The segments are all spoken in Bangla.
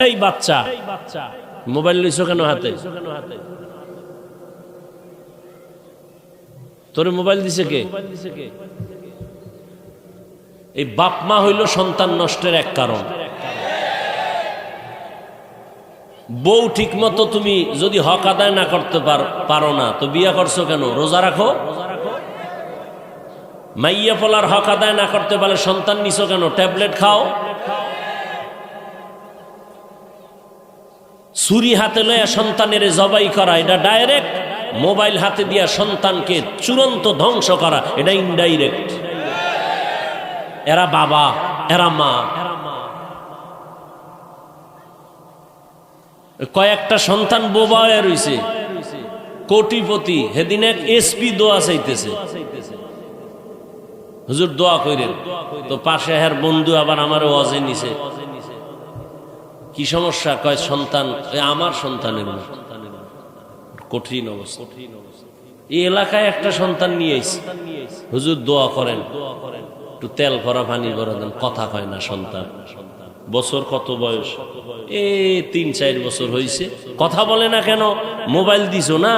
এই বাচ্চা। মোবাইল লইছো কেন হাতে? তোরে মোবাইল দিছে কে? এই বাপ মা হইল সন্তান নষ্টের এক কারণ। বউ ঠিক মতো তুমি যদি হক আদায় না করতে পার- পারো না, তো বিয়া করছ কেন? রোজা রাখো? মাইয়া পলার হক আদায় না করতে পারলে সন্তান নিছো কেন? ট্যাবলেট খাও? ছুরি হাতে লয়ে সন্তানের জবাই করা, এটা ডাইরেক্ট মোবাইল হাতে দিয়া সন্তানকে চূড়ান্ত ধ্বংস করা, এটা ইনডাইরেক্ট এরা বাবা, এরা মা। কয়েকটা সন্তান বোবা হয়ে রইছে। কোটিপতি হেদিন এক এসপি দোয়া চাইতেছে। হুজুর দোয়া কইরেন, তো পাশে হের বন্ধু আবার আমার ওয়াজে নিছে। কি সমস্যা? কয়, সন্তান আমার সন্তানের। কঠিন অবস্থা। এই এলাকায় একটা সন্তান নিয়ে আইছে। হুজুর, দোয়া করেন। একটু তেল ভরা পানি ভরা দেন। কথা কয় না, সন্তান। বছর কত বয়স? এ, তিন, চার বছর হয়েছে কথা বলে না কেন? মোবাইল দিছো না?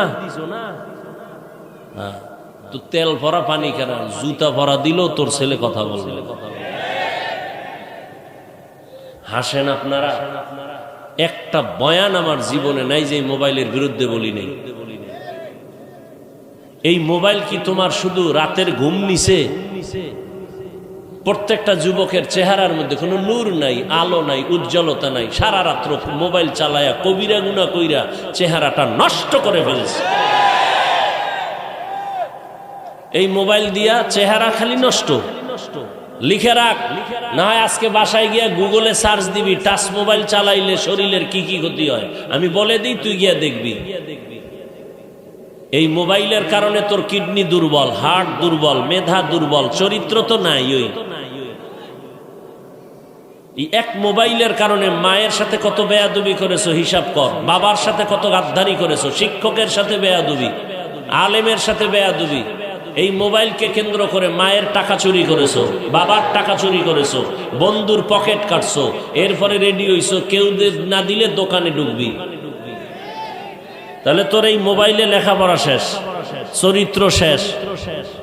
হ্যাঁ। তো তেল ভরা পানি কেন? জুতা ভরা দিল তোর ছেলে কথা বলবে। হাসেন আপনারা? একটা বয়ান আমার জীবনে নাই যে মোবাইলের বিরুদ্ধে বলি নেই। এই মোবাইল কি তোমার শুধু রাতের ঘুম নিছে? প্রত্যেকটা যুবকের চেহারার মধ্যে কোনো নূর নাই, আলো নাই, উজ্জ্বলতা নাই। সারা রাত্র মোবাইল চালায়া, কবিরা গুনা কইরা চেহারাটা নষ্ট করে ফেলছে। এই মোবাইল দিয়া চেহারা খালি নষ্ট। লিখে রাখ। না হয় আজকে বাসায় গিয়া গুগলে সার্চ দিবি, টাচ মোবাইল চালাইলে শরীরের কি কি ক্ষতি হয়। আমি বলে দিই, তুই গিয়া দেখবি। এই মোবাইলের কারণে তোর কিডনি দুর্বল, হার্ট দুর্বল, মেধা দুর্বল, চরিত্র তো নাই ওই। এক মোবাইলের কারণে মায়ের সাথে কত বেয়াদুবি করেছ, হিসাব কর। বাবার সাথে কত গাদ্দারি করেছ, শিক্ষকের সাথে বেয়াদুবি, আলেমের সাথে বেয়াদুবি। এই মোবাইলকে কেন্দ্র করে মায়ের টাকা চুরি করেছ, বাবার টাকা চুরি করেছ, বন্ধুর পকেট কাটছো, এরপরে রেডি হইছো, কেউ না দিলে দোকানে ঢুকবি। তাহলে তোর এই মোবাইলে লেখাপড়া শেষ, চরিত্র শেষ,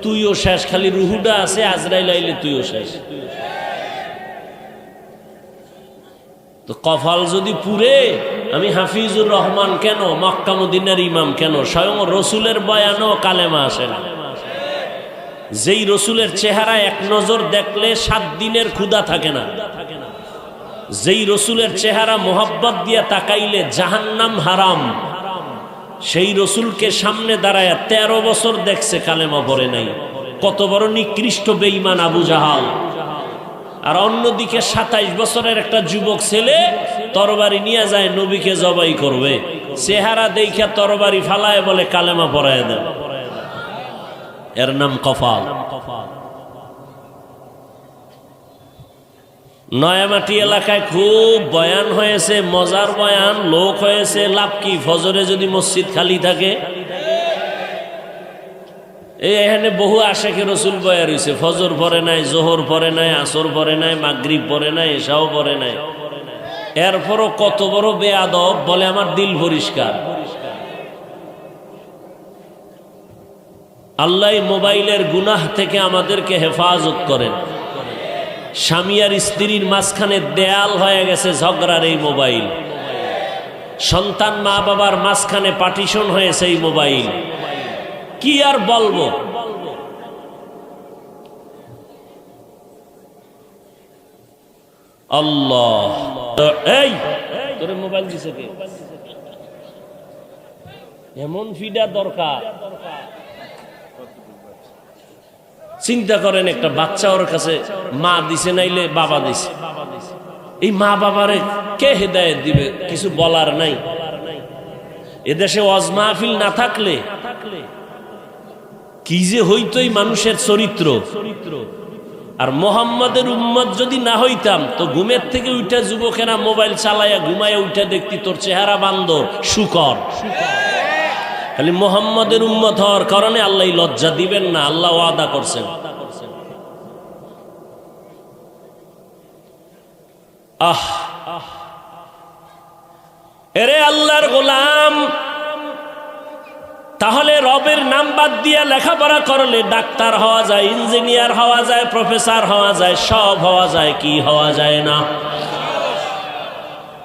তুইও শেষ, খালি রুহুডা আছে, আজরাইল আইলে তুইও শেষ। তো কফাল যদি পুরে, আমি হাফিজুর রহমান কেন মক্কামুদ্দিনের ইমাম কেন, স্বয়ং রসুলের বয়ানও কালেমা আসে না। যেই রসুলের চেহারা এক নজর দেখলে সাত দিনের ক্ষুদা থাকে না। যেই রসুলের চেহারা মোহাব্বত দিয়া তাকাইলে জাহান্নাম হারাম। সেই রসুলকে সামনে দাঁড়ায় তেরো বছর দেখছে, কালেমা পরে নাই। কত বড় নিকৃষ্ট বেইমান আবু জাহাল। আর অন্যদিকে সাতাইশ বছরের একটা যুবক ছেলে তরবারি নিয়ে যায়, নবীকে জবাই করবে। চেহারা দেখা তরবারি ফালায় বলে, কালেমা পড়ায় দেন। এর নাম কফাল। নয়ামাটি এলাকায় খুব বয়ান হয়েছে, মজার বয়ান, লোক হয়েছে, লাভ কি? ফজরে যদি মসজিদ খালি থাকে। এখানে বহু আশেখে রসুল বয়া রয়েছে ফজর পরে নাই, জোহর পরে নাই, আসর পরে নাই, মাগরিব পরে নাই এসাও পরে নাই। এরপরও কত বড় বেয়াদব বলে আমার দিল পরিষ্কার। আল্লাহ মোবাইলের গুনাহ থেকে আমাদেরকে হেফাজত করেন। স্বামী আর স্ত্রীর মাঝখানে দেয়াল হয়ে গেছে ঝগড়ার এই মোবাইল। সন্তান মা বাবার মাঝখানে পার্টিশন হয়েছে এই মোবাইল। কি আর বলব? আল্লাহ। এই, তোর মোবাইল দিছে এমন ফিডা দরকার। চিন্তা করেন, একটা বাচ্চা ওর কাছে মা দিছে, নাইলে বাবা দিছে। এই মা বাবারে কে হেদায়ত দিবে? কিছু বলার নাই। এদেশে ওয়াজ মাহফিল না থাকলে কি যে হইতই মানুষের চরিত্র। আর মোহাম্মদের উম্মত যদি না হইতাম, তো ঘুমের থেকে উঠে যুবকেরা মোবাইল চালাইয়া ঘুমাইয়া উঠে দেখতি তোর চেহারা বান্দর, শুকর। খালি মোহাম্মদের উম্মত হওয়ার কারণে আল্লাহ লজ্জা দিবেন না, আল্লাহ ওয়াদা করছেন। আহ, এরে আল্লাহর গোলাম, তাহলে রবের নাম বাদ দিয়ে লেখাপড়া করলে ডাক্তার হওয়া যায়, ইঞ্জিনিয়ার হওয়া যায়, প্রফেসর হওয়া যায়, সব হওয়া যায়, কি হওয়া যায় না?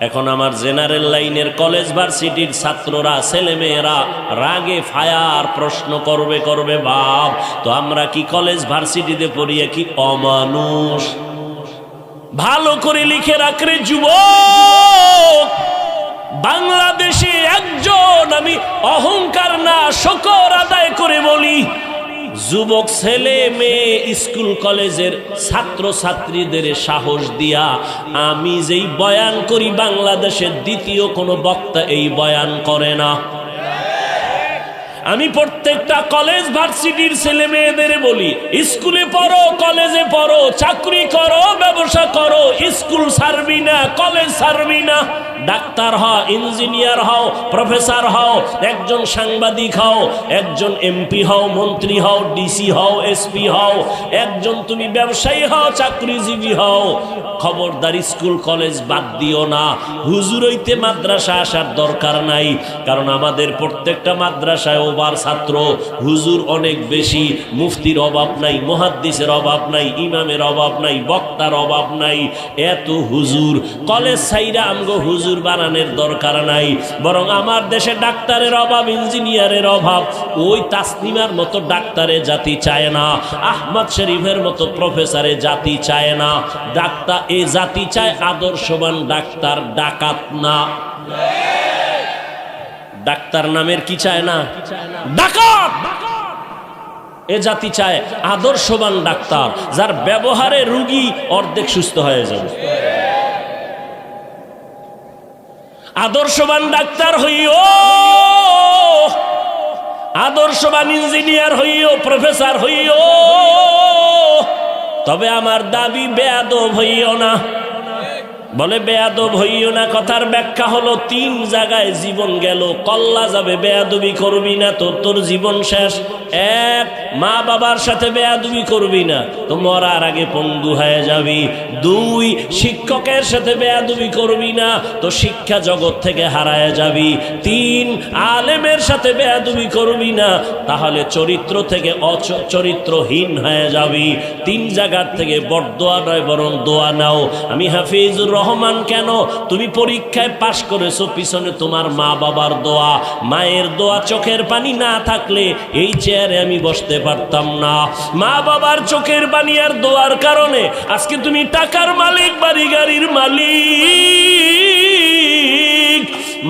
এখন আমার জেনারেল লাইনের কলেজ ভার্সিটির ছাত্ররা, ছেলেমেয়েরা রাগে ফায়ার প্রশ্ন করবে করবে বাপ তো আমরা কি কলেজ ভার্সিটিতে পড়িয়ে কি অমানুষ? ভালো করে লিখে রাখরে, যুবক! বাংলাদেশে একজন আমি অহংকার না, শকর আদায় করে বলি যুবক ছেলে মেয়ে স্কুল কলেজের ছাত্র ছাত্রীদের সাহস দিয়া আমি যেই বয়ান করি, বাংলাদেশের দ্বিতীয় কোনো বক্তা এই বয়ান করে না। আমি প্রত্যেকটা কলেজ ভার্সিটির ছেলে মেয়েদের বলি, স্কুলে পড়ো কলেজে পড়ো, চাকরি করো, ব্যবসা করো, স্কুল ছাড়বি না কলেজ ছাড়বি না। ডাক্তার হও ইঞ্জিনিয়ার হও প্রফেসর হও, একজন সাংবাদিক হও, একজন এমপি হও, মন্ত্রী হও ডিসি হও এসপি হও, একজন তুমি ব্যবসায়ী হও, চাকরিজীবী হও। খবরদার স্কুল কলেজ বাদ দিও না। হুজুর হইতে মাদ্রাসা আসার দরকার নাই, কারণ আমাদের প্রত্যেকটা মাদ্রাসায় ওবার ছাত্র, হুজুর অনেক বেশি, মুফতির অভাব নাই, মহাদ্দিসের অভাব নাই, ইমামের অভাব নাই, বক্তার অভাব নাই। এত হুজুর, কলেজ সাইরা আমগো হুজুর বানানোর দরকার নাই, বরং আমার দেশে ডাক্তারের অভাব, ইঞ্জিনিয়ারের অভাব, ওই তাসনিমার মতো ডাক্তারে জাতি চায় না, আহমদ শরীফের মতো প্রফেসরে জাতি চায় না, ডাক্তার এ জাতি চায় আদর্শবান ডাক্তার, ডাকাত না। ডাক্তার নামের কি চায় না? ডাকাত! এ জাতি চায় আদর্শবান ডাক্তার, যার ব্যবহারে রুগী অর্ধেক সুস্থ হয়ে যাবে। আদর্শবান ডাক্তার হইও, আদর্শবান ইঞ্জিনিয়ার হইও, প্রফেসর হইও তবে আমার দাবি বেয়াদব হইও না। বলে, বেয়াদব হইও না, কথার ব্যাখ্যা হলো, তিন জায়গায় জীবন গেল, কল্লা যাবে, বেয়াদবি করবি না তোর তোর জীবন শেষ। এক, মা বাবার সাথে বেয়াদবি করবি না, তো মরার আগে পঙ্গু হয়ে যাবি। দুই, শিক্ষকের সাথে বেয়াদবি করবি না, তো শিক্ষা জগৎ থেকে হারায় যাবি। তিন, আলেমের সাথে বেয়াদবি করবি না, তাহলে চরিত্র থেকে অচ চরিত্রহীন হয়ে যাবি। তিন জায়গার থেকে বড়দোয়া নয়, বরং দোয়া নাও। আমি হাফিজুর রহমান কেন? তুমি পরীক্ষায় পাশ করেছ, পিছনে তোমার মা বাবার দোয়া। মায়ের দোয়া চোখের পানি না থাকলে এই চেয়ারে আমি বসতে পারতাম না। মা বাবার চোখের পানি আর দোয়ার কারণে আজকে তুমি টাকার মালিক বাড়ি গাড়ির মালিক।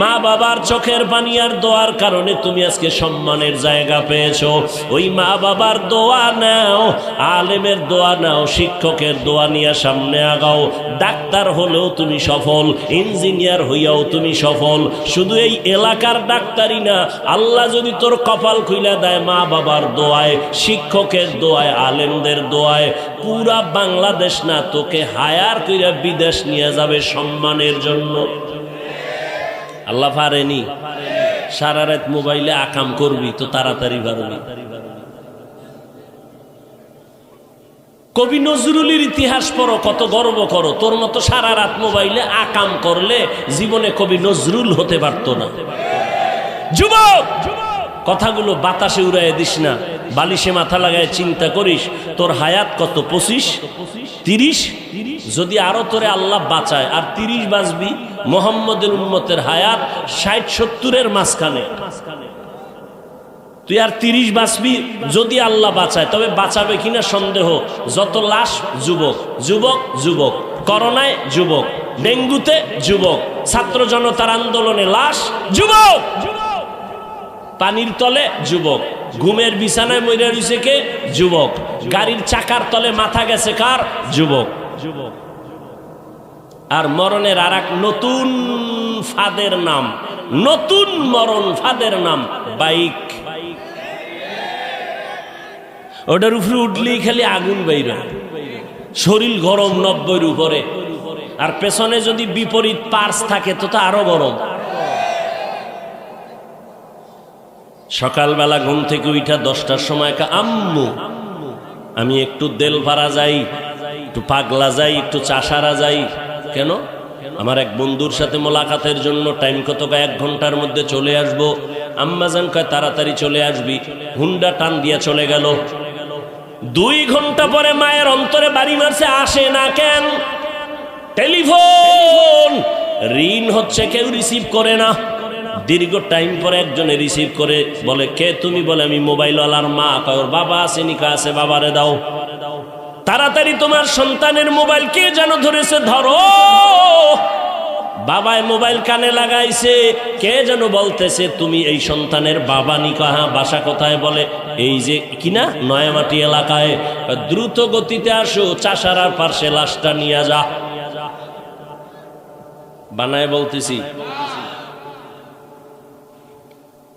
মা বাবার চোখের পানি আর দোয়ার কারণে তুমি আজকে সম্মানের জায়গা পেয়েছ। ওই মা বাবার দোয়া নাও, আলেমের দোয়া নাও, শিক্ষকের দোয়া নিয়ে সামনে আগাও। ডাক্তার হলেও তুমি সফল, ইঞ্জিনিয়ার হইয়াও তুমি সফল। শুধু এই এলাকার ডাক্তারই না, আল্লাহ যদি তোর কপাল খুইলা দেয় মা বাবার দোয়ায়, শিক্ষকের দোয়ায়, আলেমদের দোয়ায়, পুরা বাংলাদেশ না, তোকে হায়ার কইরা বিদেশ নিয়ে যাবে সম্মানের জন্য। আল্লাহ পারেনি। সারা রাত মোবাইলে আকাম করবি, তো তাড়াতাড়ি পারবি। কবি নজরুলের ইতিহাস পড়ো, কত গর্ব করো। তোর মতো সারা রাত মোবাইলে আকাম করলে জীবনে কবি নজরুল হতে পারত না। যুবক! কথাগুলো বাতাসে উড়াই দিস না। বালিশে মাথা লাগায় চিন্তা করিস, তোর হায়াত কত? পঁচিশ? তিরিশ? যদি আরও তোরে আল্লাহ বাঁচায়, আর তিরিশ বাঁচবি মোহাম্মদের উন্মতের হায়াত ষাট সত্তরের মাঝখানে। তুই আর তিরিশ বাঁচবি যদি আল্লাহ বাঁচায়, তবে বাঁচাবে কিনা সন্দেহ। যত লাশ যুবক যুবক যুবক। করোনায় যুবক, ডেঙ্গুতে যুবক। ছাত্র জনতার আন্দোলনে লাশ, যুবক! পানির তলে যুবক। ঘুমের বিছানায় মইরা রইছে কে? যুবক। গাড়ির চাকার তলে মাথা গেছে কার? যুবক যুবক। আর মরণের আর এক নতুন ফাদের নাম, নতুন মরণ ফাদের নাম, বাইক। ওটার উপরে উঠলেই খালি আগুন বাইর। শরীর গরম নব্বইয়ের উপরে। আর পেছনে যদি বিপরীত পার্স থাকে, তো তো আরও গরম সকালবেলা ঘুম থেকে উঠা দশটার সময় কা, আম্মু, আমি একটু দেল ভাড়া যাই, একটু পাগলা যাই, একটু চাষারা যাই। কেন? আমার এক বন্ধুর সাথে মোলাকাতের জন্য টাইম কত এক ঘণ্টার মধ্যে চলে আসব। আম্মাজান কয়, তাড়াতাড়ি চলে আসবি। হুন্ডা টান দিয়া চলে গেল। দুই ঘণ্টা পরে মায়ের অন্তরে বাড়ি মারছে, আসে না কেন? টেলিফোন! ঋণ হচ্ছে, কেউ রিসিভ করে না। দীর্ঘ টাইম পরে একজনে রিসিভ করে বলে, কে তুমি? বলে, আমি মোবাইল ওয়ালার মা। কয় বাবা আছে নিকা আছে, বাবারে দাও। তাড়াতাড়ি তোমার সন্তানের মোবাইল কে যেন ধরেছে? ধরো। বাবায় মোবাইল কানে লাগাইছে। কে যেন বলতেছে, তুমি এই সন্তানের বাবা নিকাহা বাসা কোথায়? বলে, এই যে কিনা নয়ামাটি এলাকায়। দ্রুত গতিতে আসো চাষারার পার্শ্বে লাশটা নিয়ে যা। বানায় বলতেছি,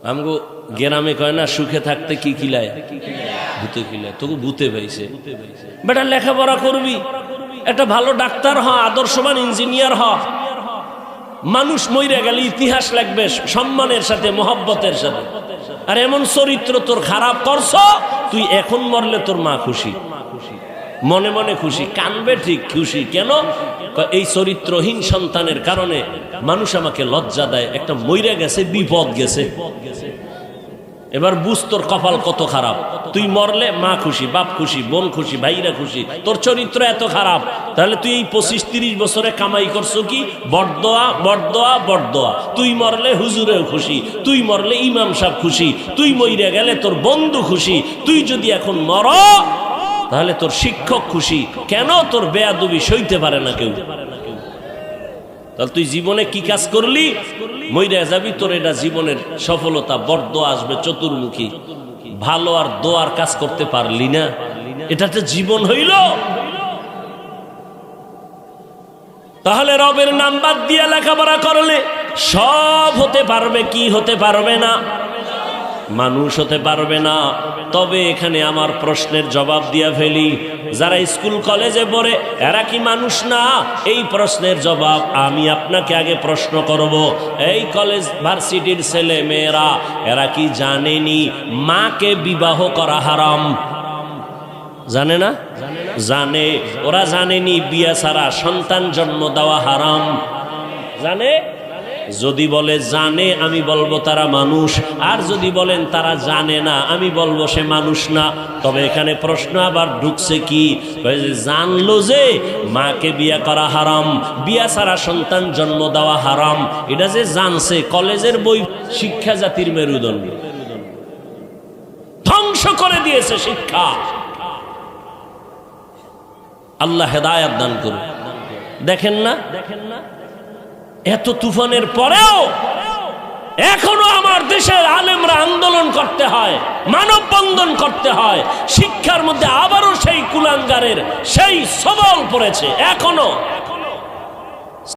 আমগো গ্রামে কয় না, সুখে থাকতে কি কিলায় ভূতে কিলায় তোকে ভূতে পাইছে। বেটা লেখাপড়া করবি, একটা ভালো ডাক্তার হ, আদর্শবান ইঞ্জিনিয়ার হ। মানুষ মইরা গেলে ইতিহাস লাগবে, সম্মানের সাথে, মহব্বতের সাথে। আর এমন চরিত্র তোর খারাপ করছ, তুই এখন মরলে তোর মা খুশি। মনে মনে খুশি, কানবে ঠিক খুশি। কেন? এই চরিত্রহীন সন্তানের কারণে মানুষ আমাকে লজ্জা দেয়। একটা মইরা গেছে, বিপদ গেছে। এবার বুঝ তোর কপাল কত খারাপ। তুই মরলে মা খুশি, বাপ খুশি, বোন খুশি, ভাইরা খুশি, তোর চরিত্র এত খারাপ। তাহলে তুই এই পঁচিশ তিরিশ বছরে কামাই করছ কি? বরদোয়া বরদোয়া বরদোয়া তুই মরলে হুজুরেও খুশি, তুই মরলে ইমাম সাহেব খুশি, তুই মইরে গেলে তোর বন্ধু খুশি, তুই যদি এখন মর, তাহলে তোর শিক্ষক খুশি। কেন তোর বেয়াদুবি সইতে পারে না কেউ? তাহলে তুই জীবনে কি কাজ করলি? মইরা যাবি, তোর এটা জীবনের সফলতা বড্ড আসবে চতুর্মুখী। ভালো আর দোয়ার কাজ করতে পারলি না। এটা তো জীবন হইল। তাহলে রবের নাম্বার দিয়ে লেখাপড়া করলে সব হতে পারবে, কি হতে পারবে না? মানুষ হতে পারবে না। তবে এখানে আমার প্রশ্নের জবাব দিয়া ফেলি। যারা স্কুল কলেজে পড়ে, এরা কি মানুষ না? এই প্রশ্নের জবাব আমি আপনাকে আগে প্রশ্ন করব। এই কলেজ ভার্সিটির ছেলে মেয়েরা, এরা কি জানেনি মাকে বিবাহ করা হারাম? জানে না? জানে। ওরা জানেনি বিয়া ছাড়া সন্তান জন্ম দেওয়া হারাম। জানে? যদি বলে জানে, আমি বলব তারা মানুষ। আর যদি বলেন তারা জানে না, আমি বলব সে মানুষ না। তবে এখানে প্রশ্ন আবার ঢুকছে কি? জানলো যে মাকে বিয়া করা হারাম, বিয়া ছাড়া সন্তান জন্ম দেওয়া হারাম। এটা যে জানছে, কলেজের বই শিক্ষা জাতির মেরুদণ্ড। ধ্বংস করে দিয়েছে শিক্ষা। আল্লাহ হেদায়াত দান করুন দেখেন না দেখেন না? এত তুফানের পরেও এখনও আমার দেশের আলেমরা আন্দোলন করতে হয়, মানববন্ধন করতে হয়, শিক্ষার মধ্যে আবারও সেই কুলাঙ্গারের সেই সবল পড়েছে, এখনও।